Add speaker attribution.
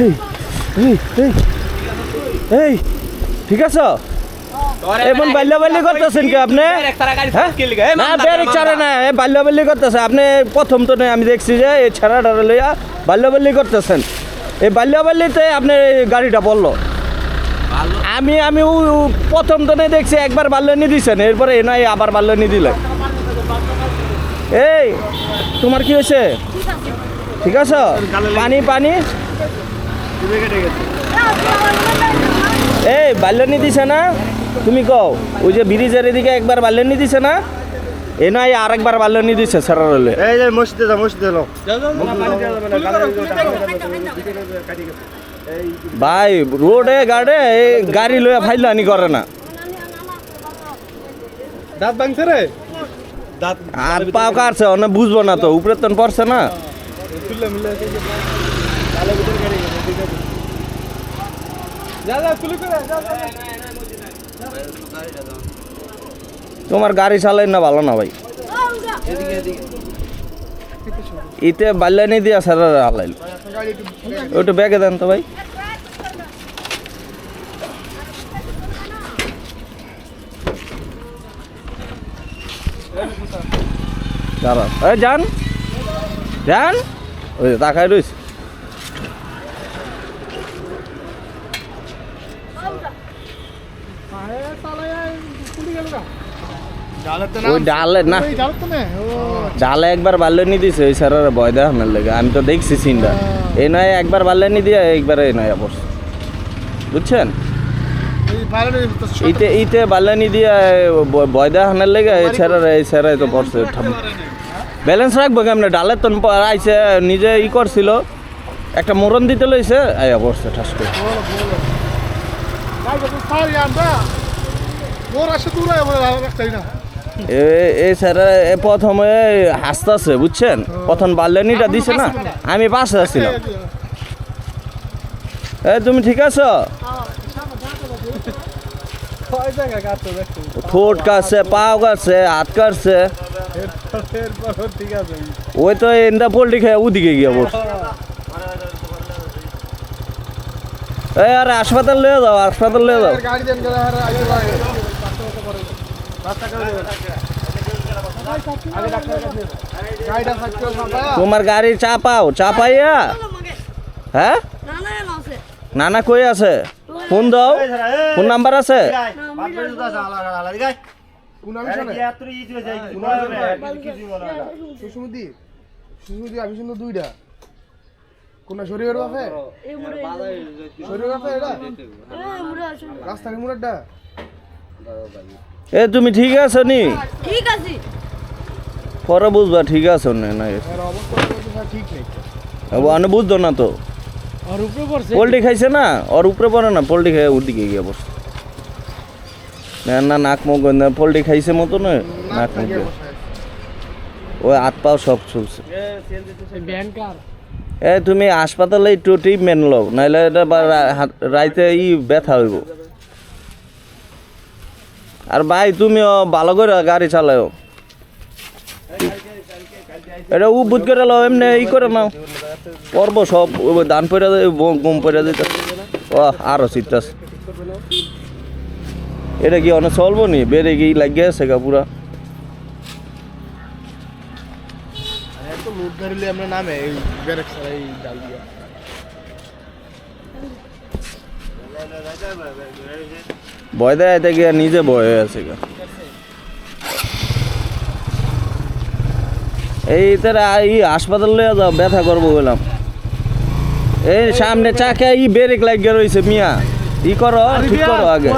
Speaker 1: এই এই এই এই ঠিক আছে? এমন বাল্যবাল্য করতেছেন কি আপনি? হ্যাঁ? না ব্যারেক ছাড়ে না এ বাল্যবাল্য করতেছে। আপনি প্রথম তো নয় আমি দেখছি যে এই ছাড়াটা লইয়া বাল্যবাল্য করতেছেন। এই বাল্যবাল্যতে আপনি এই গাড়িটা পড়ল। আমি আমি প্রথম তো নয় দেখছি একবার বাল্যনি দিছেন এরপরে এ নয় আবার বাল্যনি দিলে এই তোমার কি হয়েছে? ঠিক আছে। পানি পানি? এই বাল্যনি দিছে না? তুমি কও ওই যে ব্রিজের এদিকে একবার বাল্যনি দিছে না? এ নয় আর একবার বাল্যনি দিছে সারা রলে
Speaker 2: এই যে মসজিদে যাও মসজিদে যাও।
Speaker 1: ভাই রোডে গাড়ে এই গাড়ি লইয়া ফাইলানি করে না।
Speaker 2: দাঁত ভাঙছে রে? দাঁত
Speaker 1: আর পাও কাটছে অনেক বুঝব না তো উপরে তো পড়ছে না। তোমার গাড়ি চালাই না ভালো না ভাই? ইতে বাল্যানি দিয়া সারা হালাইল। ওটা ব্যাগে দেন তো ভাই। যান। যান। ওই যে তাকাই রয়েছে ডালে একবার বাল্যনি দিছে ওই স্যারের ভয় লেগে। আমি তো দেখছি সিনটা এই নয় একবার বাল্যনি দিয়ে একবার এই নয় অবশ্য। বুঝছেন? ইতে ইতে বাল্যনি দিয়ে ভয় দেখানোর লেগে এই স্যারের এই স্যারাই তো পড়ছে ব্যালেন্স রাখব কেমনে? ডালের তো আইছে নিজে ই করছিল। একটা মোরন দিতে লইছে আয়া পড়ছে ঠাস করে। এ- এই স্যার প্রথমে হাসতেছে বুঝছেন? প্রথম বাল্যানিটা দিছে না? আমি পাশে আসছিলাম এ তুমি ঠিক আছো? ঠোঁট কাটছে পাও কাটছে হাত কাটছে ওই তো এন্দা পোল্ট্রি খেয়ে ওদিকে গিয়ে বস। এই, আরে, হাসপাতাল লয়ে যাও, হাসপাতাল লয়ে যাও। তোমার গাড়ি চাপাও চাপাইয়া হ্যাঁ? না না কই আছে? ফোন দাও। ফোন নাম্বার আছে?
Speaker 2: আমি শুনলো দুইটা। কোন শরীরের শরীরের এটা? রাস্তার
Speaker 1: এ তুমি ঠিক আছো নি?
Speaker 3: ঠিক আছে।
Speaker 1: পরে বুঝবা ঠিক আছো না না?
Speaker 2: তো ঠিক নেই।
Speaker 1: আনে বুঝতো না তো?
Speaker 2: আর উপরে পড়ছে।
Speaker 1: পোল্ট্রি খাইছে না? ওর উপরে পড়ে না? পোল্ট্রি খাই ওর দিকে গিয়ে বসে। না না নাক মুখ না পোল্ট্রি খাইছে মতো না? নাক মুখ ওই হাত পাও সব চলছে
Speaker 2: ব্যাংকার।
Speaker 1: এ, তুমি হাসপাতালে একটু ট্রিটমেন্ট লো নাহলে এটা রাইতে ই ব্যথা হইব। আর ভাই, তুমিও ভালো করে গাড়ি চালাও এটা উ বুধ করে লও, এমনি ই করে নাও। পর্ব সব দান পরে গম পরে দিতে। ও আরও চিত্তাস এটা কি অনেক চলবো নি? বেড়ে গিয়ে লাগিয়ে আছে গা পুরা?
Speaker 2: এত লুট আমরা নামে এই ব্যারেক এই ডাল দিয়া।
Speaker 1: ভয় দেয় গিয়ে নিজে ভয় হয়ে আছে গা? এই তারা এই হাসপাতাল লইয়া যাও ব্যথা করব বললাম। এই সামনে চাকে ই ব্রেক লাগিয়ে রয়েছে মিয়া। ই করো ঠিক করো আগে।